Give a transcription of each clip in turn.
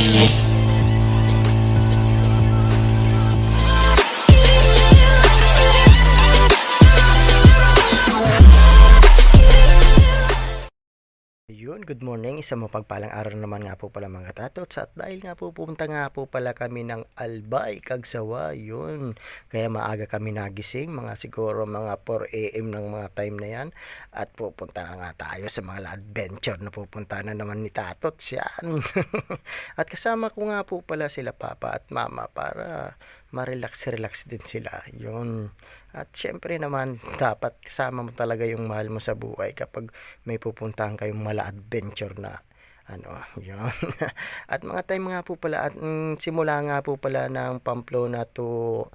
Yun, good morning. Isang mapagpalang araw naman nga po pala mga katots. At dahil nga po pupunta nga po pala kami ng Albay, Kagsawa, yun. Kaya maaga kami nagising, mga siguro mga 4 a.m. ng mga time na yan. At pupunta nga tayo sa mga adventure na pupunta na naman ni Tatots yan. at kasama ko nga po pala sila Papa at Mama para ma-relax-relax din sila. Yun. At syempre naman, dapat kasama mo talaga yung mahal mo sa buhay kapag may pupuntahan kayong mala adventure na ano, yun. at mga time nga po pala, at mm, simula nga po pala ng Pamplona to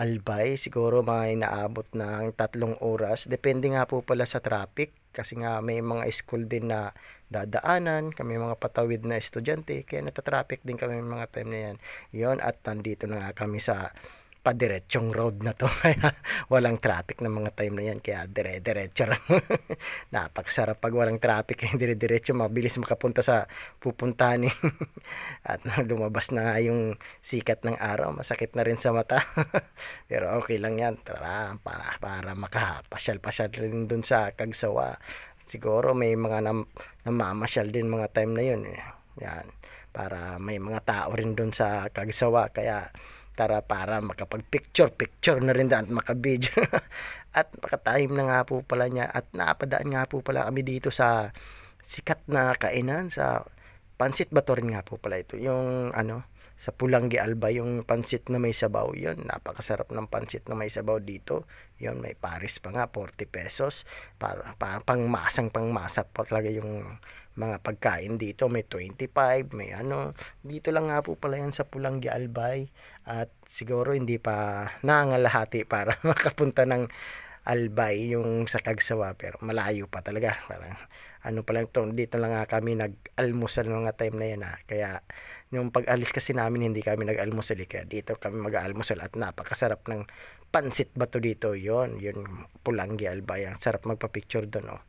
Albay, siguro mga inaabot ng tatlong oras. Depende nga po pala sa traffic kasi nga may mga school din na dadaanan, kami mga patawid na estudyante, kaya natatraffic din kami mga time na yan. Yun, at nandito na kami sa padiretsong road na to. Kaya walang traffic ng mga time na yan. Kaya dire-diretso lang. Napakasarap pag walang traffic. Kaya dire-diretso mabilis makapunta sa pupuntahan. eh. At lumabas na yung sikat ng araw. Masakit na rin sa mata. Pero okay lang yan. Tara, para, para makapasyal-pasyal rin dun sa Kagsawa. Siguro may mga nam, namamasyal din mga time na yun. eh. Yan. Para may mga tao rin dun sa Kagsawa. Kaya tara para makapag-picture picture na rin daan at makabideo at makatime na nga po pala niya. At napadaan nga po pala kami dito sa sikat na kainan sa pansit ba to rin nga po pala ito. Yung ano sa Pulanggi Alba yung pansit na may sabaw yun napakasarap ng pansit na may sabaw dito. Yun may paris pa nga 40 pesos. Para, para pangmasang pangmasa pa talaga yung mga pagkain dito. May 25 may ano. Dito lang nga po pala yan sa Pulanggi Albay. At siguro hindi pa nangangalahati para makapunta ng Albay yung sa Kagsawa pero malayo pa talaga parang ano pa lang to dito lang nga kami nag-almusal mga time na yan ha. kaya yung pag-alis kasi namin hindi kami nag-almusal eh. kaya dito kami mag-almusal at napakasarap ng pansit ba to dito yon yun Pulanggi Albay ang sarap magpa-picture doon oh.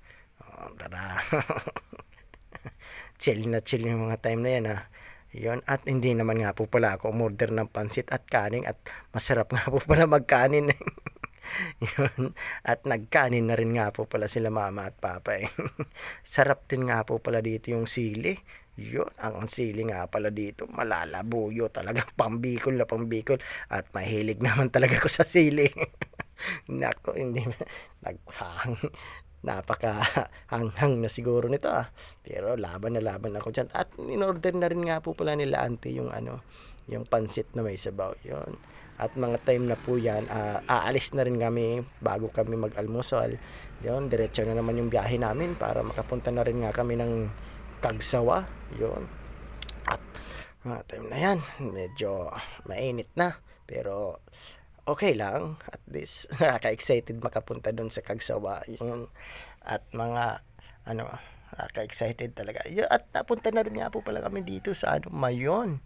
oh tara chill na chill yung mga time na yan ha. Yun. At hindi naman nga po pala ako umorder ng pansit at kanin at masarap nga po pala magkanin. Yun. At nagkanin na rin nga po pala sila mama at papa eh. Sarap din nga po pala dito yung sili. Yun, ang sili nga pala dito, malalabuyo talaga, pambikol na pambikol. At mahilig naman talaga ko sa sili. Nako, hindi naghang napaka hanghang na siguro nito ah. Pero laban na laban ako dyan. At in-order na rin nga po pala nila auntie yung ano, yung pansit na may sabaw. Yun. At mga time na po yan, ah, aalis na rin kami bago kami mag-almusal. Yun, diretso na naman yung biyahe namin para makapunta na rin nga kami ng Kagsawa. Yun. At mga time na yan, medyo mainit na. Pero okay lang. At least, nakaka-excited makapunta doon sa Kagsawa. Yun. At mga, ano, nakaka-excited talaga. Yun, at napunta na rin nga po pala kami dito sa ano, Mayon.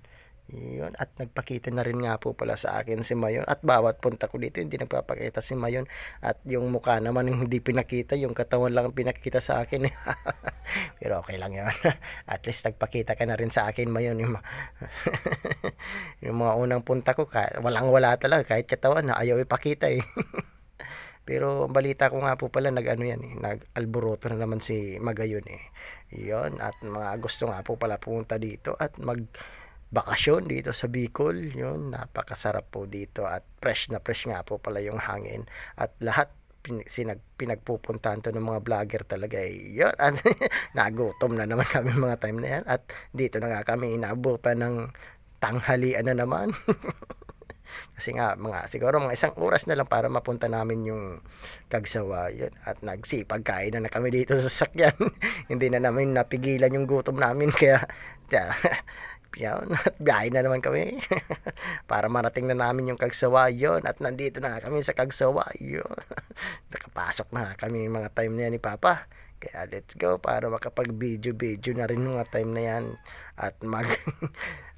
Yun. At nagpakita na rin nga po pala sa akin si Mayon. At bawat punta ko dito, hindi nagpapakita si Mayon. At yung mukha naman hindi pinakita, yung katawan lang ang pinakita sa akin. Pero okay lang yun. At least nagpakita ka na rin sa akin Mayon. Yung, yung mga unang punta ko, walang wala talaga. Kahit katawan na ayaw ipakita eh. Pero ang balita ko nga po pala nag-ano yan eh, nag-alboroto na naman si Magayon eh. Yun, at mga gusto nga po pala pumunta dito at mag bakasyon dito sa Bicol. Yun, napakasarap po dito at fresh na fresh nga po pala yung hangin. At lahat pin, sinag, pinagpupuntahan to ng mga vlogger talaga eh. Yun, at nagutom na naman kami mga time na yan. At dito na nga kami inabutan ng tanghalian na naman. Kasi nga, mga, siguro mga isang oras na lang para mapunta namin yung Kagsawa. Yun. At nagsipag kain na, na kami dito sa sakyan. Hindi na namin napigilan yung gutom namin. Kaya, yun, at biyahe na naman kami. para marating na namin yung Kagsawa. Yun. At nandito na kami sa Kagsawa. Yun. Nakapasok na kami mga time na yan ni Papa. Kaya let's go para makapag-video-video na rin mga time na yan at mag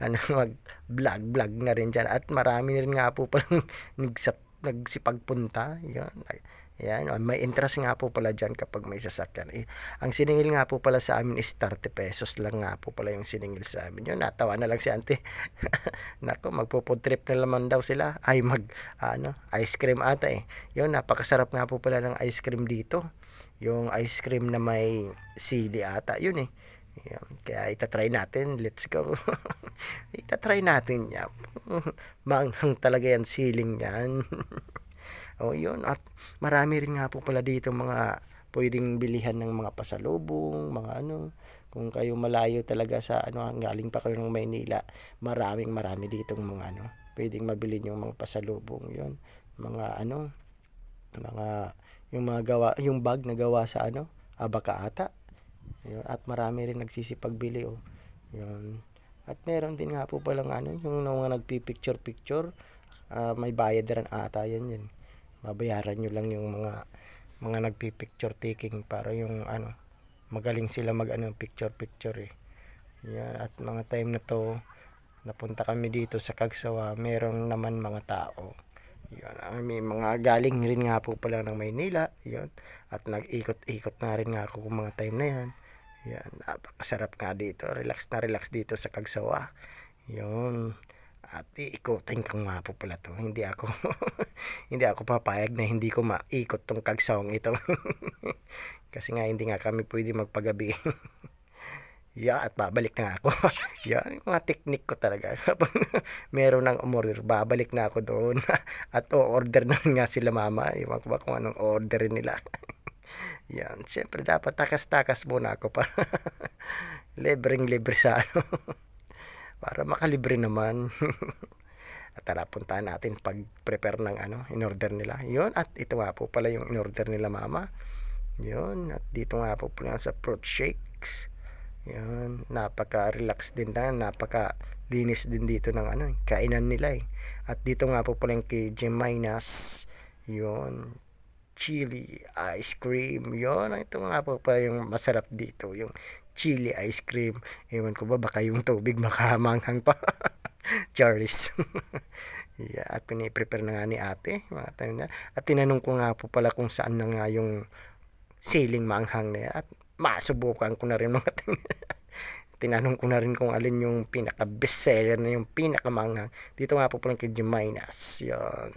ano mag vlog vlog na rin diyan at marami na rin nga po palang nagsap nagsipagpunta yan Yan, may interest nga po pala dyan kapag may sasakyan. Eh, ang siningil nga po pala sa amin is 30 pesos lang nga po pala yung siningil sa amin. Yun, natawa na lang si ante. Nako, magpo-food trip na naman daw sila. Ay, mag, ano, ice cream ata eh. Yun, napakasarap nga po pala ng ice cream dito. Yung ice cream na may sili ata. Yun eh. Yan. Kaya itatry natin. Let's go. itatry natin yan. Manghang talaga yan, siling yan. O yun. At marami rin nga po pala dito mga pwedeng bilihan ng mga pasalubong, mga ano. Kung kayo malayo talaga sa ano, galing pa kayo ng Maynila, maraming marami ditong mga ano. Pwedeng mabili yung mga pasalubong yun. Mga ano, mga yung mga gawa, yung bag na gawa sa ano, abaka ata. Yun. At marami rin nagsisipagbili oh. Yun. At meron din nga po palang ano, yung mga nagpi-picture-picture, ah, may bayad rin ata yan yun. Babayaran nyo lang yung mga mga nagpi-picture taking para yung ano, magaling sila mag ano, picture-picture eh. Yan. At mga time na to, napunta kami dito sa Kagsawa, meron naman mga tao. Yun, ah, may mga galing rin nga po pala ng Maynila, yun. At nag-ikot-ikot na rin nga ako kung mga time na yan. Yan, napakasarap nga dito. Relax na relax dito sa Kagsawa. Yun. At iikotin ko nga po pala to. Hindi ako hindi ako papayag na hindi ko maikot tong Kagsawang ito. Kasi nga hindi nga kami pwede magpagabi. Yeah, at babalik na ako. Yung mga technique ko talaga. Kapag meron ng umorder, babalik na ako doon. at o-order na nga sila mama. Iwan ko ba kung anong order nila. Yan, syempre dapat takas-takas muna ako para libreng-libre sa ano. Para makalibre naman. at tara, puntahan natin pag-prepare ng ano, in-order nila. Yun, at ito nga po pala yung in-order nila mama. Yun, at dito nga po pala sa fruit shakes. Yan, napaka-relax din na, napaka-linis din dito ng ano, kainan nila eh. At dito nga po pala yung kay Gemainas, yun, chili ice cream, yun, ito nga po pala yung masarap dito, yung chili ice cream. Ewan ko ba, baka yung tubig makamanghang pa. Charles. yeah, at piniprepare na nga ni ate, mga time na. At tinanong ko nga po pala kung saan na nga yung siling manghang na yan. At masubukan ko na rin mga tinanong ko na rin kung alin yung pinaka best seller na yung pinaka manghang dito nga po po kay Jeminas yun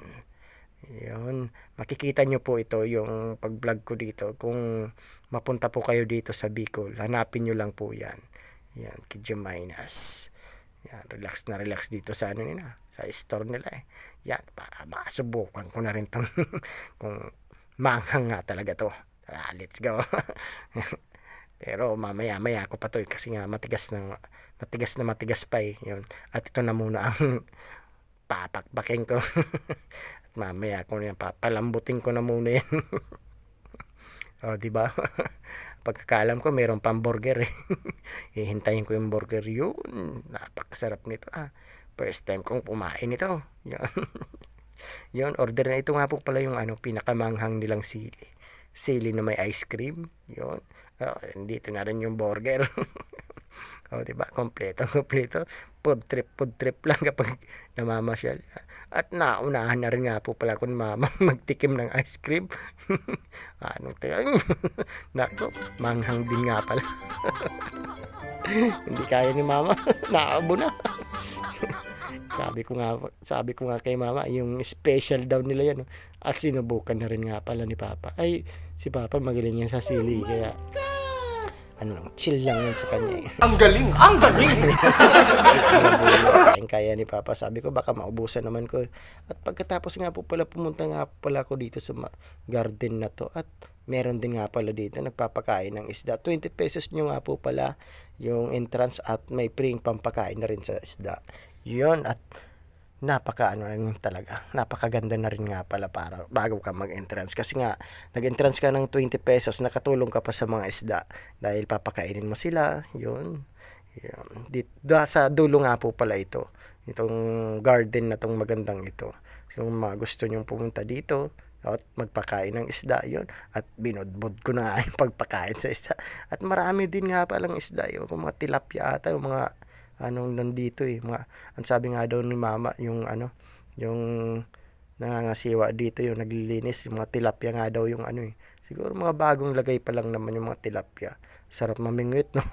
yun. Makikita nyo po ito yung pag vlog ko dito. Kung mapunta po kayo dito sa Bicol hanapin nyo lang po yan. Yan kay Jeminas. Yan relax na relax dito sa ano nila sa store nila eh. Yan para masubukan ko na rin tong kung manghang nga talaga to. Tara, let's go. Pero mamaya maya ako pa to eh, kasi nga matigas na matigas na matigas pa eh. Yun. At ito na muna ang papakbakin ko. At mamaya ko na papalambutin ko na muna yan. o, di ba? Pagkakalam ko meron pang burger eh. Hihintayin ko yung burger yun. Napakasarap nito ah. First time kong pumain ito. Yun. yun, order na ito nga po pala yung ano, pinakamanghang nilang sili sili na may ice cream. Yun. Oh, dito na rin yung burger. Oh, di ba? Kompleto, kompleto. Food trip, food trip lang kapag namamasyal. At naunahan na rin nga po pala kung mama magtikim ng ice cream. Anong tayo? Nako, manghang din nga pala. Hindi kaya ni mama. Naabo na. sabi ko nga sabi ko nga kay mama yung special daw nila yan at sinubukan na rin nga pala ni papa ay si papa magaling yan sa sili kaya ano lang chill lang yan sa kanya eh. Ang galing! Ang galing! Kain kaya ni Papa. Sabi ko baka maubusan naman ko. At pagkatapos nga po pala pumunta nga pala ako dito sa garden na to at meron din nga pala dito nagpapakain ng isda. 20 pesos nyo nga po pala yung entrance at may free pampakain na rin sa isda. Yun at napaka ano rin talaga. Napakaganda na rin nga pala para bago ka mag-entrance kasi nga nag-entrance ka ng 20 pesos nakatulong ka pa sa mga isda dahil papakainin mo sila. Yun. Yun. Dito, sa dulo nga po pala ito. Itong garden na tong magandang ito. So, kung mga gusto nyong pumunta dito, at magpakain ng isda yon at binudbud ko na yung pagpakain sa isda at marami din nga palang isda yung mga tilapia ata yung mga anong nandito eh. Mga ang sabi nga daw ni mama yung ano yung nangangasiwa dito yung naglilinis yung mga tilapia nga daw yung ano eh. Siguro mga bagong lagay pa lang naman yung mga tilapia. Sarap mamingwit no?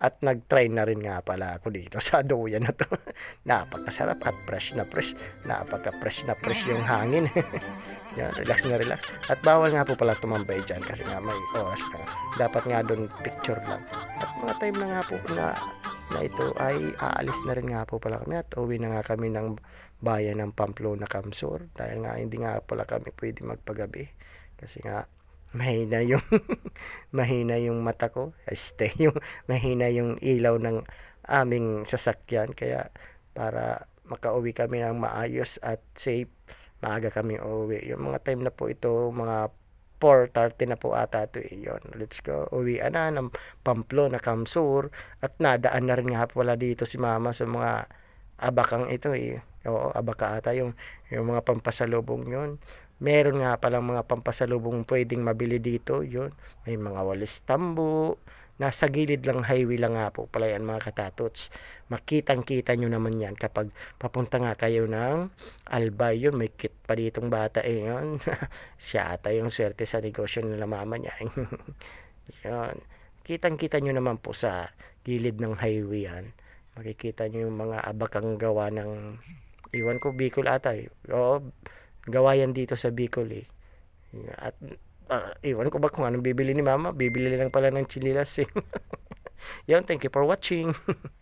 At nag-try na rin nga pala ako dito sa duyan na to. Napakasarap at fresh na fresh. Napaka fresh na fresh yung hangin. Yan relax na relax. At bawal nga po pala tumambay dyan kasi nga may oras na. Dapat nga doon picture lang mga time na nga po na na ito ay aalis na rin nga po pala kami at uwi na nga kami ng bayan ng Pamplona Camsur dahil nga hindi nga pala kami pwede magpagabi. Kasi nga mahina yung mahina yung mata ko. Este yung mahina yung ilaw ng aming sasakyan. Kaya para makauwi kami ng maayos at safe maaga kami uuwi. Yung mga time na po ito mga 4.30 na po ata ito eh. Yun, let's go. Uwi na ng Pamplona, Camsur. At nadaan na rin nga pala dito si mama sa mga abakang ito eh. Oo, abaka ata yung, yung mga pampasalubong yun. Meron nga palang mga pampasalubong pwedeng mabili dito. Yun, may mga walis tambo. Nasa gilid lang highway lang nga po pala yan mga katatots. Makitang kita nyo naman yan kapag papunta nga kayo ng Albay yun. May kit pa ditong bata eh yun. Siya ata yung swerte sa negosyo nila mama niya. yun. Kitang kita nyo naman po sa gilid ng highway yan. Makikita nyo yung mga abakang gawa ng iwan ko Bicol ata eh. Oo, gawa yan dito sa Bicol eh. At uh, iwan ko ba kung anong bibili ni mama. Bibili lang pala ng chililas eh. Yun, thank you for watching.